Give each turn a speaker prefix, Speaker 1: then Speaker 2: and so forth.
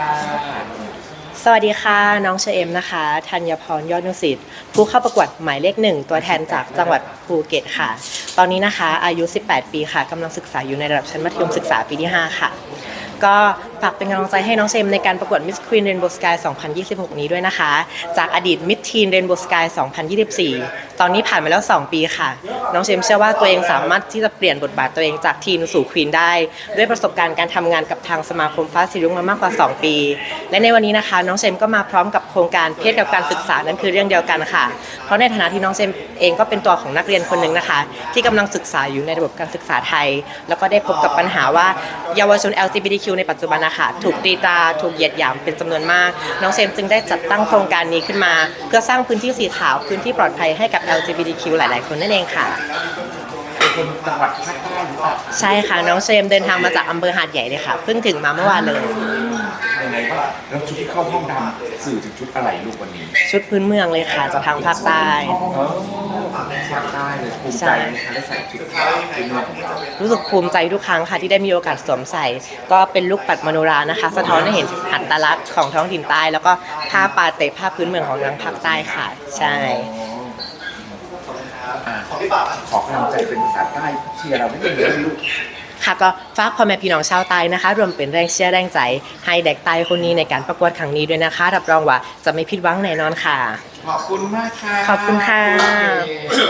Speaker 1: ค่ะ
Speaker 2: สวัสดีค่ะ น้องเชเอมนะคะธัญพรยอดนุสิทธิ์ผู้เข้าประกวดหมายเลขหนึ่งตัวแทนจากจังหวัดภูเก็ตค่ะ ตอนนี้นะคะ อายุ 18 ปีค่ะกำลังศึกษาอยู่ในระดับชั้นมัธยมศึกษาปีที่ 5 ค่ะ ก็ฝากเป็นกำลังใจให้น้องเชมในการประกวด Miss Queen Rainbow Sky 2026 นี้ด้วยนะคะ จากอดีต Miss Teen Rainbow Sky 2024 ตอนนี้ผ่านมาแล้ว 2 ปีค่ะ น้องเชมเชื่อว่าตัวเองสามารถที่จะเปลี่ยนบทบาทตัวเองจากทีนสู่ควีนได้ ด้วยประสบการณ์การทำงานกับทางสมาคมฟ้าสีรุ้งมามากกว่า 2 ปี และในวันนี้นะคะ น้องเชมก็มาพร้อมกับโครงการเพศกับการศึกษานั่นคือเรื่องเดียวกันค่ะ เพราะในฐานะที่น้องเชมเองก็เป็นตัวของนักเรียนคนหนึ่งนะคะ ที่กำลังศึกษาอยู่ในระบบการศึกษาไทย แล้วก็ได้พบกับปัญหาว่าเยาวชน LGBTQ ในปัจจุบันนะคะถูกตีตาถูกเหยียดหยามเป็นจำนวนมาก น้องเชมจึงได้จัดตั้งโครงการนี้ขึ้นมา เพื่อสร้างพื้นที่สีขาวพื้นที่ปลอดภัยให้กับ LGBTQ หลาย ๆ คนนั่นเองค่ะ
Speaker 1: เป็นคนจังหวัดภาคใต้หรือเปล่า
Speaker 2: ใช่ค่ะน้องเชมเดินทางมาจากอำเภอหาดใหญ่เลยค่ะเพิ่งถึงมาเมื่อวานเลย
Speaker 1: ยังไงบ้างแล้วชุดที่เข้าห้องดำสื่อถึงชุดอะไรลูกวันนี้
Speaker 2: ชุดพื้นเมืองเลยค่ะจากทางภาคใต้
Speaker 1: เออภาคใต้เลยภูมิใจไหมคะได้ใส่ชุดพื้นเมืองของเรา
Speaker 2: รู้สึกภูมิใจทุกครั้งค่ะที่ได้มีโอกาสสวมใส่ ก็เป็นลูกปัดมโนรานะคะ สะท้อนให้เห็นอัตลักษณ์ของท้องถิ่นใต้ แล้วก็ผ้าปาเตะผ้าพื้นเมืองของทางภาคใต้ค่ะ ใช่
Speaker 1: อ่ะขอกำลังใจเป็นภาษาใต้เชียร์เราไม่ได้เลยลูก
Speaker 2: ค่ะก็ฝากพ่อแม่พี่น้องชาวใต้นะคะ รวมเป็นแรงเชียร์แรงใจ ให้เด็กใต้คนนี้ในการประกวดครั้งนี้ด้วยนะคะ รับรองว่าจะไม่ผิดหวังแน่นอนค่ะ
Speaker 1: ขอบคุณมากค่ะ
Speaker 2: ขอบคุณค่ะ
Speaker 1: โอเค